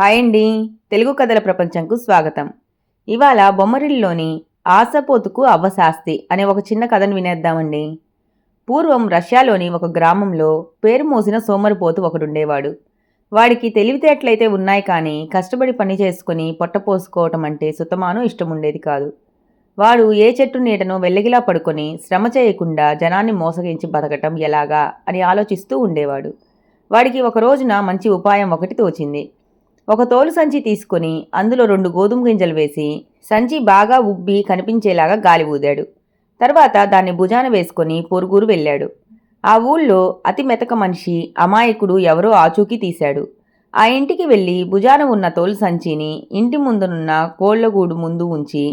Hi అండి. తెలుగు కథల ప్రపంచంకు స్వాగతం. ఇవాళ బొమ్మరిల్లోని ఆశపోతుకు అవ్వశాస్తి అనే ఒక చిన్న కథను వినేద్దామండి. పూర్వం రష్యాలోని ఒక గ్రామంలో పేరు మోసిన సోమరిపోతు ఒకడుండేవాడు. వాడికి తెలివితేటలైతే ఉన్నాయి కానీ కష్టపడి పని చేసుకుని పొట్ట పోసుకోవటం అంటే సుతమాను ఇష్టం ఉండేది కాదు. వాడు ఏ చెట్టు నీటనో వెల్లగిలా పడుకొని శ్రమ చేయకుండా జనాన్ని మోసగించి బతకటం ఎలాగా అని ఆలోచిస్తూ ఉండేవాడు. వాడికి ఒక రోజున మంచి ఉపాయం ఒకటి తోచింది. ఒక తోలు సంచి తీసుకొని అందులో రెండు గోధుమ గింజలు వేసి సంచి బాగా ఉబ్బి కనిపించేలాగా గాలి ఊదాడు. తర్వాత దాన్ని భుజాన వేసుకొని పొరుగురు వెళ్ళాడు. ఆ ఊళ్ళో అతి మెతక మనిషి అమాయకుడు ఎవరో ఆచూకీ తీశాడు. ఆ ఇంటికి వెళ్ళి భుజాన ఉన్న తోలు సంచిని ఇంటి ముందునున్న కోళ్ళగూడు ముందు ఉంచి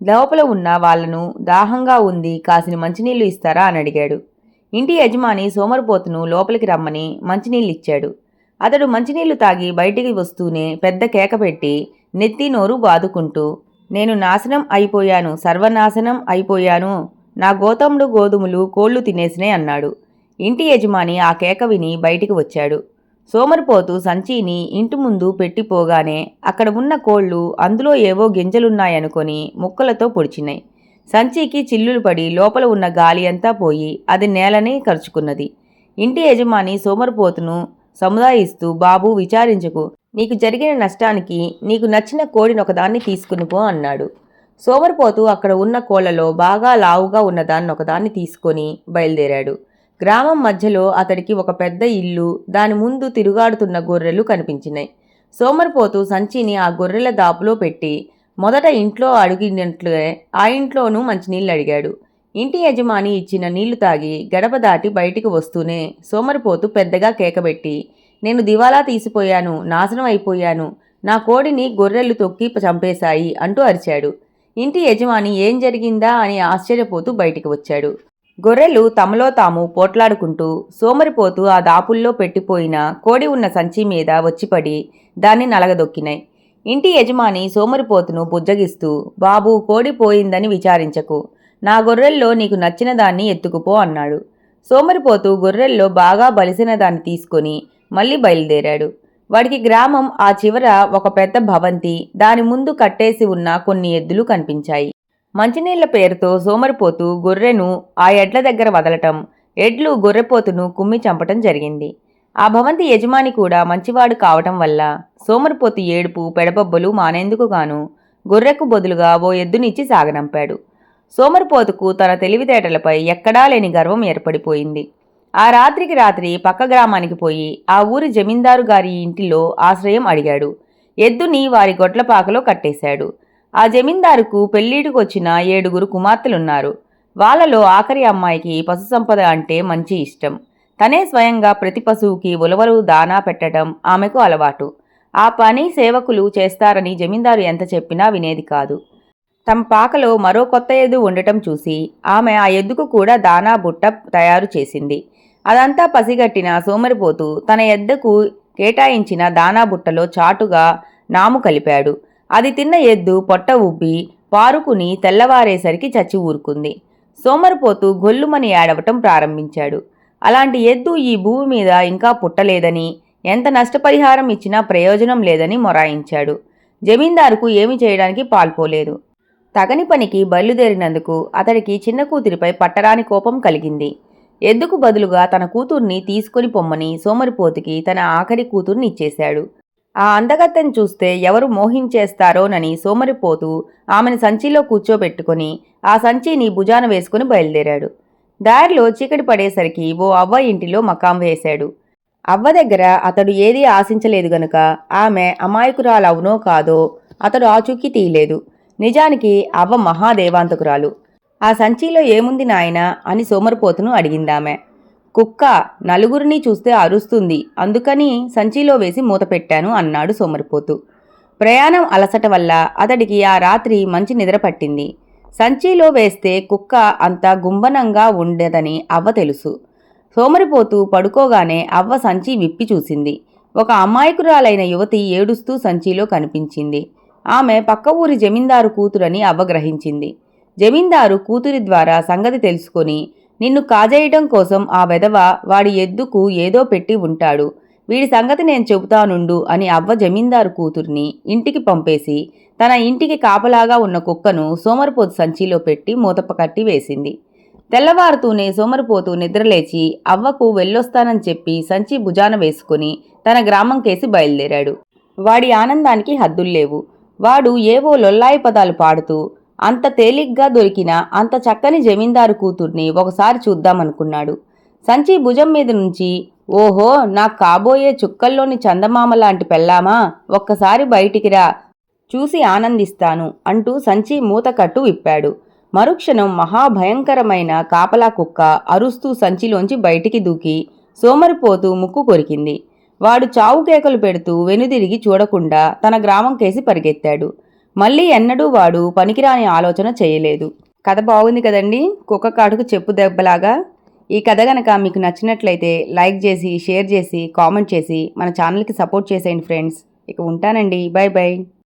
లోపల ఉన్న వాళ్ళను దాహంగా ఉంది కాసిన మంచినీళ్ళు ఇస్తారా అని అడిగాడు. ఇంటి యజమాని సోమరిపోతును లోపలికి రమ్మని మంచినీళ్ళు ఇచ్చాడు అతడు మంచినీళ్ళు తాగి బయటికి వస్తూనే పెద్ద కేక పెట్టి నెత్తి నోరు బాదుకుంటూ నేను నాశనం అయిపోయాను సర్వనాశనం అయిపోయాను. నా గోతముడు గోధుమలు కోళ్ళు తినేసినే అన్నాడు. ఇంటి యజమాని ఆ కేక విని బయటికి వచ్చాడు. సోమరిపోతు సంచిని ఇంటి ముందు పెట్టిపోగానే అక్కడ ఉన్న కోళ్ళు అందులో ఏవో గింజలున్నాయనుకొని ముక్కలతో పొడిచినాయి. సంచికి చిల్లులు పడి లోపల ఉన్న గాలి అంతా పోయి అది నేలనే కరుచుకున్నది. ఇంటి యజమాని సోమరిపోతును సముదాయిస్తూ బాబు విచారించకు. నీకు జరిగిన నష్టానికి నీకు నచ్చిన కోడిని ఒకదాన్ని తీసుకుని పో అన్నాడు. సోమరిపోతూ అక్కడ ఉన్న కోళ్ళలో బాగా లావుగా ఉన్నదాన్ని ఒకదాన్ని తీసుకొని బయలుదేరాడు. గ్రామం మధ్యలో అతడికి ఒక పెద్ద ఇల్లు దాని ముందు తిరుగాడుతున్న గొర్రెలు కనిపించినాయి. సోమరిపోతూ సంచిని ఆ గొర్రెల దాపులో పెట్టి మొదట ఇంట్లో అడిగినట్లుగా ఆ ఇంట్లోనూ మంచినీళ్ళు అడిగాడు. ఇంటి యజమాని ఇచ్చిన నీళ్ళు తాగి గడప దాటి బయటికి వస్తూనే సోమరిపోతు పెద్దగా కేకబెట్టి నేను దివాలా తీసిపోయాను నాశనం అయిపోయాను నా కోడిని గొర్రెలు తొక్కి చంపేశాయి అంటూ అరిచాడు. ఇంటి యజమాని ఏం జరిగిందా? అని ఆశ్చర్యపోతూ బయటికి వచ్చాడు. గొర్రెలు తమలో తాము పోట్లాడుకుంటూ సోమరిపోతు ఆ దాపుల్లో పెట్టిపోయిన కోడి ఉన్న సంచి మీద వచ్చిపడి దాన్ని నలగదొక్కినాయి. ఇంటి యజమాని సోమరిపోతును బుజ్జగిస్తూ బాబు కోడి పోయిందని విచారించకు. నా గొర్రెల్లో నీకు నచ్చిన దాన్ని ఎత్తుకుపో అన్నాడు. సోమరిపోతు గొర్రెల్లో బాగా బలిసిన దాన్ని తీసుకొని మళ్ళీ బయలుదేరాడు. వాడికి గ్రామం ఆ చివర ఒక పెద్ద భవంతి దాని ముందు కట్టేసి ఉన్న కొన్ని ఎద్దులు కనిపించాయి. మంచినీళ్ళ పేరుతో సోమరిపోతు గొర్రెను ఆ ఎడ్ల దగ్గర వదలటం ఎడ్లు గొర్రెపోతును కుమ్మి చంపటం జరిగింది. ఆ భవంతి యజమాని కూడా మంచివాడు కావటం వల్ల సోమరిపోతు ఏడుపు పెడబొబ్బలు మానేందుకు గాను గొర్రెకు బదులుగా ఓ ఎద్దునిచ్చి సాగనంపాడు. సోమరిపోతుకు తన తెలివితేటలపై ఎక్కడా లేని గర్వం ఏర్పడిపోయింది. ఆ రాత్రికి రాత్రి పక్క గ్రామానికి పోయి ఆ ఊరి జమీందారు గారి ఇంటిలో ఆశ్రయం అడిగాడు. ఎద్దుని వారి గొడ్లపాకలో కట్టేశాడు. ఆ జమీందారుకు పెళ్ళిడికి వచ్చిన ఏడుగురు కుమార్తెలున్నారు. వాళ్ళలో ఆఖరి అమ్మాయికి పశుసంపద అంటే మంచి ఇష్టం. తనే స్వయంగా ప్రతి పశువుకి ఉలవలు దానా పెట్టడం ఆమెకు అలవాటు. ఆ పని సేవకులు చేస్తారని జమీందారు ఎంత చెప్పినా వినేది కాదు. తమ పాకలో మరో కొత్త ఎద్దు ఉండటం చూసి ఆమె ఆ ఎద్దుకు కూడా దానా బుట్ట తయారు చేసింది. అదంతా పసిగట్టిన సోమరిపోతూ తన ఎద్దకు కేటాయించిన దానా బుట్టలో చాటుగా నాము కలిపాడు. అది తిన్న ఎద్దు పొట్ట ఉబ్బి పారుకుని తెల్లవారేసరికి చచ్చి ఊరుకుంది. సోమరిపోతూ గొల్లుమని ఏడవటం ప్రారంభించాడు. అలాంటి ఎద్దు ఈ భూమి మీద ఇంకా పుట్టలేదని ఎంత నష్టపరిహారం ఇచ్చినా ప్రయోజనం లేదని మొరాయించాడు. జమీందారుకు ఏమి చేయడానికి పాల్పోలేదు. తగని పనికి బయలుదేరినందుకు అతడికి చిన్న కూతురిపై పట్టరాని కోపం కలిగింది. ఎందుకు బదులుగా తన కూతుర్ని తీసుకొని పొమ్మని సోమరిపోతుకి తన ఆఖరి కూతుర్ని ఇచ్చేశాడు. ఆ అందగత్తెను చూస్తే ఎవరు మోహించేస్తారోనని సోమరిపోతూ ఆమెను సంచిలో కూర్చోబెట్టుకొని ఆ సంచిని భుజాన వేసుకుని బయలుదేరాడు. దారిలో చీకటి పడేసరికి ఓ అవ్వ ఇంటిలో మకాం వేశాడు. అవ్వ దగ్గర అతడు ఏదీ ఆశించలేదు గనుక ఆమె అమాయకురాలవునో కాదో అతడు ఆచూకీ తీయలేదు. నిజానికి అవ్వ మహాదేవాంతకురాలు. ఆ సంచిలో ఏముంది నాయనా అని సోమరిపోతును అడిగిందామె. కుక్క నలుగురిని చూస్తే అరుస్తుంది. అందుకని సంచిలో వేసి మూత పెట్టాను అన్నాడు సోమరిపోతు. ప్రయాణం అలసట వల్ల అతడికి ఆ రాత్రి మంచి నిద్ర పట్టింది. సంచిలో వేస్తే కుక్క అంత గుంబనంగా ఉండదని అవ్వ తెలుసు. సోమరిపోతూ పడుకోగానే అవ్వ సంచి విప్పి చూసింది. ఒక అమాయకురాలైన యువతి ఏడుస్తూ సంచిలో కనిపించింది. ఆమె పక్క ఊరి జమీందారు కూతురని అవ్వగ్రహించింది జమీందారు కూతురి ద్వారా సంగతి తెలుసుకొని నిన్ను కాజేయటం కోసం ఆ వెధవ వాడి ఎద్దుకు ఏదో పెట్టి ఉంటాడు. వీడి సంగతి నేను చెబుతానుండు అని అవ్వ జమీందారు కూతుర్ని ఇంటికి పంపేసి తన ఇంటికి కాపలాగా ఉన్న కుక్కను సోమరిపోతు సంచిలో పెట్టి మూతపకట్టి వేసింది. తెల్లవారుతూనే సోమరిపోతు నిద్రలేచి అవ్వకు వెళ్ళొస్తానని చెప్పి సంచి భుజాన వేసుకుని తన గ్రామం కేసి బయలుదేరాడు. వాడి ఆనందానికి హద్దుల్లేవు. వాడు ఏవో లొల్లాయి పదాలు పాడుతూ అంత తేలిగ్గా దొరికిన అంత చక్కని జమీందారు కూతుర్ని ఒకసారి చూద్దామనుకున్నాడు. సంచి భుజం మీద నుంచి ఓహో నాకు కాబోయే చుక్కల్లోని చందమామ లాంటి పెళ్ళామా? ఒక్కసారి బయటికి రా చూసి ఆనందిస్తాను అంటూ సంచి మూతకట్టు విప్పాడు. మరుక్షణం మహాభయంకరమైన కాపలా కుక్క అరుస్తూ సంచిలోంచి బయటికి దూకి సోమరిపోతూ ముక్కు కొరికింది. వాడు చావు కేకలు పెడుతూ వెనుదిరిగి చూడకుండా తన గ్రామం కేసి పరిగెత్తాడు. మళ్ళీ ఎన్నడూ వాడు పనికిరాని ఆలోచన చేయలేదు. కథ బాగుంది కదండి? కుక్క కాటుకు చెప్పు దెబ్బలాగా. ఈ కథ గనక మీకు నచ్చినట్లయితే లైక్ చేసి షేర్ చేసి కామెంట్ చేసి మన ఛానల్కి సపోర్ట్ చేసేయండి ఫ్రెండ్స్. ఇక ఉంటానండి. Bye bye